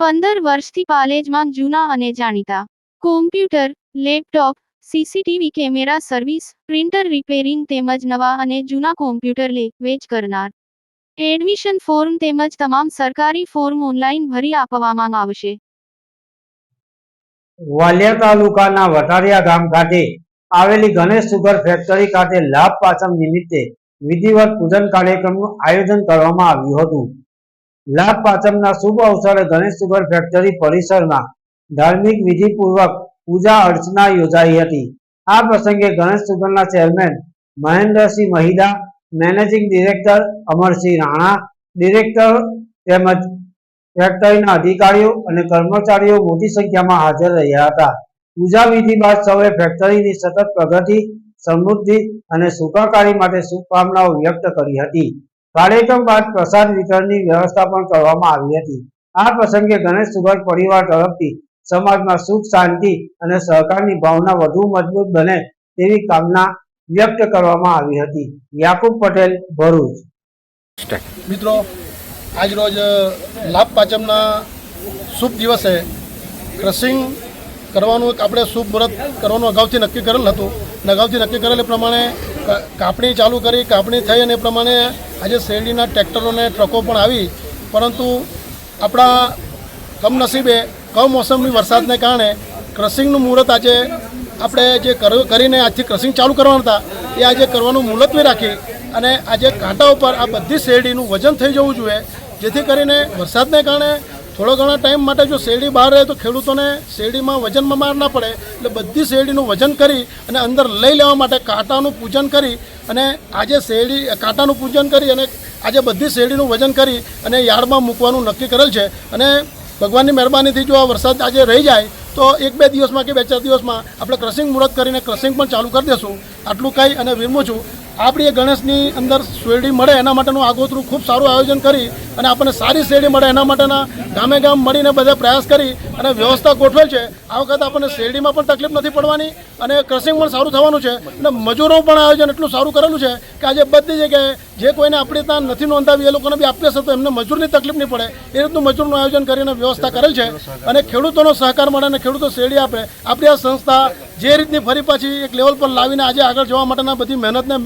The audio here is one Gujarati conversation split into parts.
પંદર વર્ષથી પાલેજમાં જૂના અને જાણીતા. Computer laptop CCTV camera service printer repairing તેમજ નવા અને જૂના કોમ્પ્યુટર લે, વેચ કરનાર. એડમિશન ફોર્મ તેમજ તમામ સરકારી ફોર્મ ઓનલાઈન ભરી આપવામાં આવશે. વાલિયા તાલુકાના વટારિયા ગામ ખાતે આવેલી ગણેશ સુગર ફેક્ટરી ખાતે લાભ પાચમ નિમિત્તે વિધિવત પૂજન કાર્યક્રમનું આયોજન કરવામાં આવ્યું હતું. લાભ પાંચમના શુભ અવસરે ગણેશ સુગર ફેક્ટરી પરિસરમાં ધાર્મિક વિધિપૂર્વક પૂજા અર્ચના યોજાઈ હતી. આ પ્રસંગે Ganesh સુગરના chairman Mahendrasinh Mahida managing director Amarsinh Rana director તેમજ ફેક્ટરીના અધિકારીઓ અને કર્મચારીઓ મોટી સંખ્યામાં હાજર રહ્યા હતા. પૂજા વિધિ બાદ સૌએ ફેક્ટરીની સતત પ્રગતિ, સમૃદ્ધિ અને સુખાકારી માટે શુભકામનાઓ વ્યક્ત કરી હતી. કાર્યક્રમ બાદ પ્રસાદ વિતરણની વ્યવસ્થા પણ કરવામાં આવી હતી. આ પ્રસંગે ગણેશ સુગર પરિવાર તરફથી સમાજમાં સુખ, શાંતિ અને સહકારની ભાવના વધુ મજબૂત બને તેવી કામના વ્યક્ત કરવામાં આવી હતી. યાકુબ પટેલ, ભરૂચ. મિત્રો આજરોજ લાભ પાંચમના શુભ દિવસે ક્રશિંગ કરવાનું આપણે શુભ મુહૂર્ત કરવાનું અગાઉથી નક્કી કરેલ હતું. અને અગાઉથી નક્કી કરેલ પ્રમાણે કાપણી ચાલુ કરી, કાપણી થઈ અને એ પ્રમાણે આજે શેરડીના ટ્રેક્ટરો અને ટ્રકો પણ આવી, પરંતુ આપણા કમનસીબે કમોસમી વરસાદને કારણે ક્રસિંગનું મુહૂર્ત આજે આપણે જે કર- કરીને આજથી ક્રસિંગ ચાલુ કરવાના હતા, એ આજે કરવાનું મુલતવી રાખી અને આજે કાંટા ઉપર આ બધી શેરડીનું વજન થઈ જવું જોઈએ, જેથી કરીને વરસાદને કારણે થોડો ઘણા ટાઈમ માટે જો શેરડી બહાર રહે તો ખેડૂતોને શેરડીમાં વજનમાં માર ના પડે, એટલે બધી શેરડીનું વજન કરી અને અંદર લઈ લેવા માટે કાંટાનું પૂજન કરી અને આજે શેરડી કાંટાનું પૂજન કરી અને આજે બધી શેરડીનું વજન કરી અને યાર્ડમાં મૂકવાનું નક્કી કરેલ છે. અને ભગવાનની મહેરબાનીથી જો આ વરસાદ આજે રહી જાય, તો એક બે દિવસમાં કે બે ચાર દિવસમાં આપણે ક્રશિંગ મુહૂર્ત કરીને ક્રશિંગ પણ ચાલુ કરી દઈશું આટલું કહી અને વિરમું છું. આપણી એ ગણેશની અંદર શેરડી મળે એના માટેનું આગોતરું ખૂબ સારું આયોજન કરી અને આપણને સારી શેરડી મળે એના માટેના ગામે ગામ મળીને બધા પ્રયાસ કરી અને વ્યવસ્થા ગોઠવેલ છે. આ વખતે આપણને શેરડીમાં પણ તકલીફ નથી પડવાની અને ક્રસિંગ પણ સારું થવાનું છે અને મજૂરો પણ આયોજન એટલું સારું કરેલું છે કે આજે બધી જગ્યાએ જે કોઈને આપણી ત્યાં નથી નોંધાવી, એ લોકોને બી આપીએ તો એમને મજૂરની તકલીફ નહીં પડે. એ રીતનું મજૂરનું આયોજન કરીને વ્યવસ્થા કરેલ છે અને ખેડૂતોનો સહકાર મળે અને ખેડૂતો શેરડી આપે. આપણી આ સંસ્થા જે રીતની ફરી પાછી એક લેવલ પર લાવીને આજે આગળ જવા માટેના બધી મહેનતને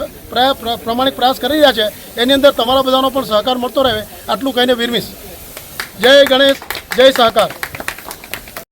પ્રમાણિક પ્રયાસ કરી રહ્યા છે, એની અંદર તમારા બધાનો પણ સહકાર મળતો રહે, આટલું કહીને વિરમીશ. જય ગણેશ, જય સહકાર.